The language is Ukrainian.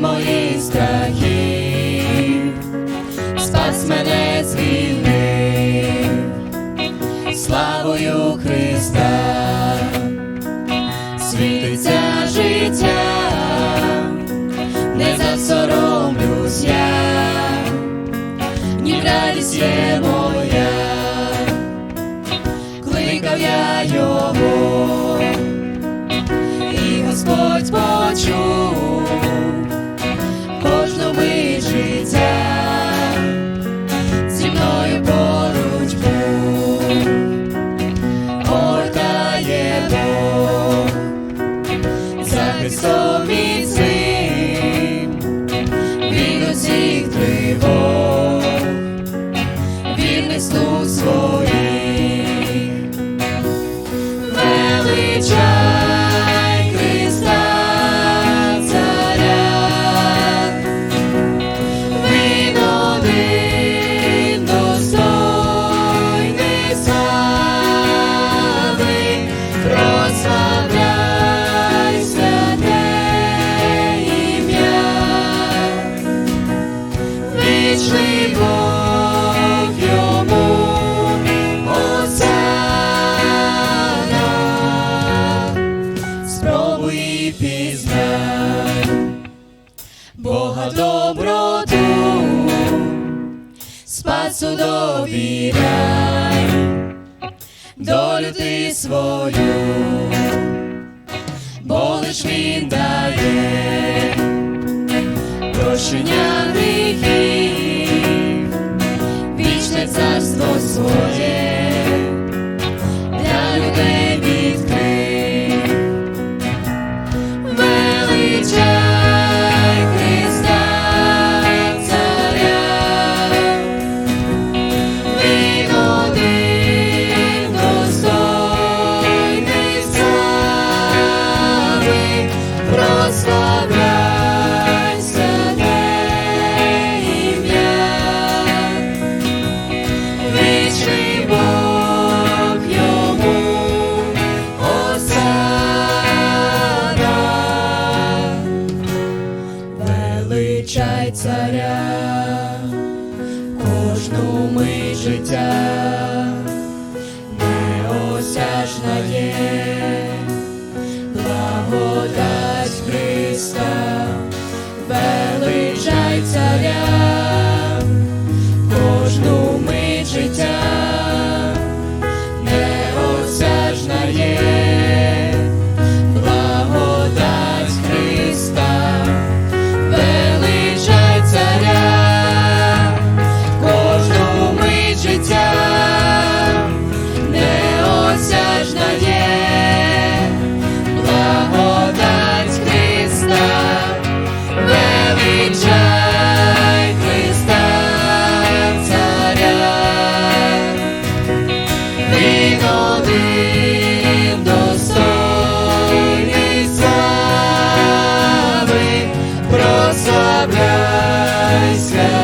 Мої моїх страхів, спас мене звільнив, славою Христа, світиться життя, не засоромлюсь я, ні в радість є моя, кликав я його, і Господь почув. доброту, спасу довіряй, долю ти свою, бо лиш він дає прощення. ми життя неосяжна є благодать Христа. прославляйся.